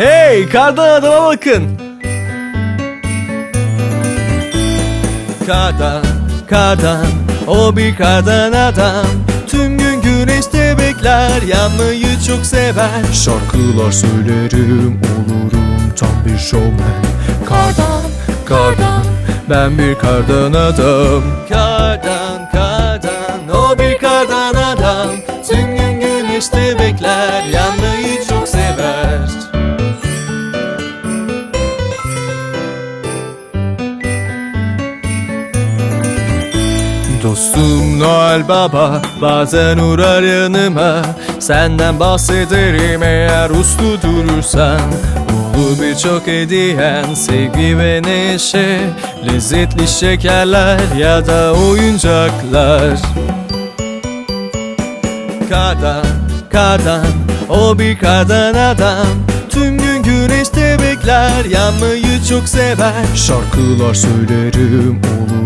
Hey kardan adama bakın. Kardan, kardan, o bir kardan adam. Tüm gün güneşte bekler, yanmayı çok sever. Şarkılar söylerim, olurum tam bir showman. Kardan, kardan, ben bir kardan adam. Kardan, kardan, o bir kardan adam. Tüm gün güneşte bekler, yanmayı Dostum Noel Baba bazen uğrar yanıma. Senden bahsederim eğer uslu durursan. Olur birçok hediyen sevgi ve neşe. Lezzetli şekerler ya da oyuncaklar. Kardan, kardan, o bir kardan adam. Tüm gün güneşte bekler, yanmayı çok sever. Şarkılar söylerim, tam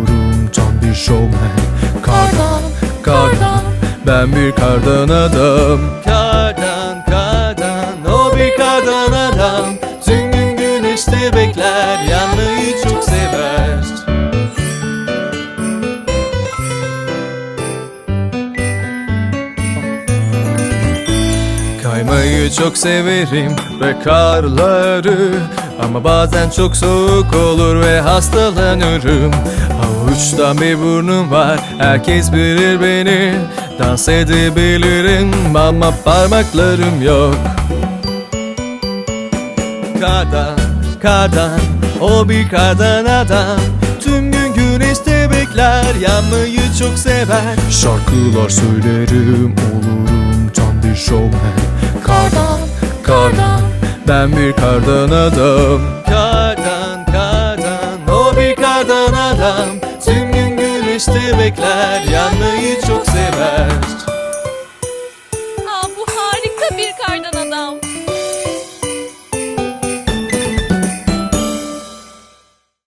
bir showman Kardan, kardan, ben bir kardan adam. Kardan, kardan, o bir kardan adam. Tüm gün güneşte bekler, yanmayı çok sever. Kaymayı çok severim ve karları. Ama bazen çok soğuk olur ve hastalanırım Avuçtan bir burnum var herkes bilir beni. Dans edebilirim ama parmaklarım yok. Kardan, kardan, o bir kardan adam. Tüm gün güneşte bekler, yanmayı çok sever. Şarkılar söylerim, olurum tam bir showman Kardan, kardan, ben bir kardan adam. Kardan, güneşte bekler, yanmayı çok sever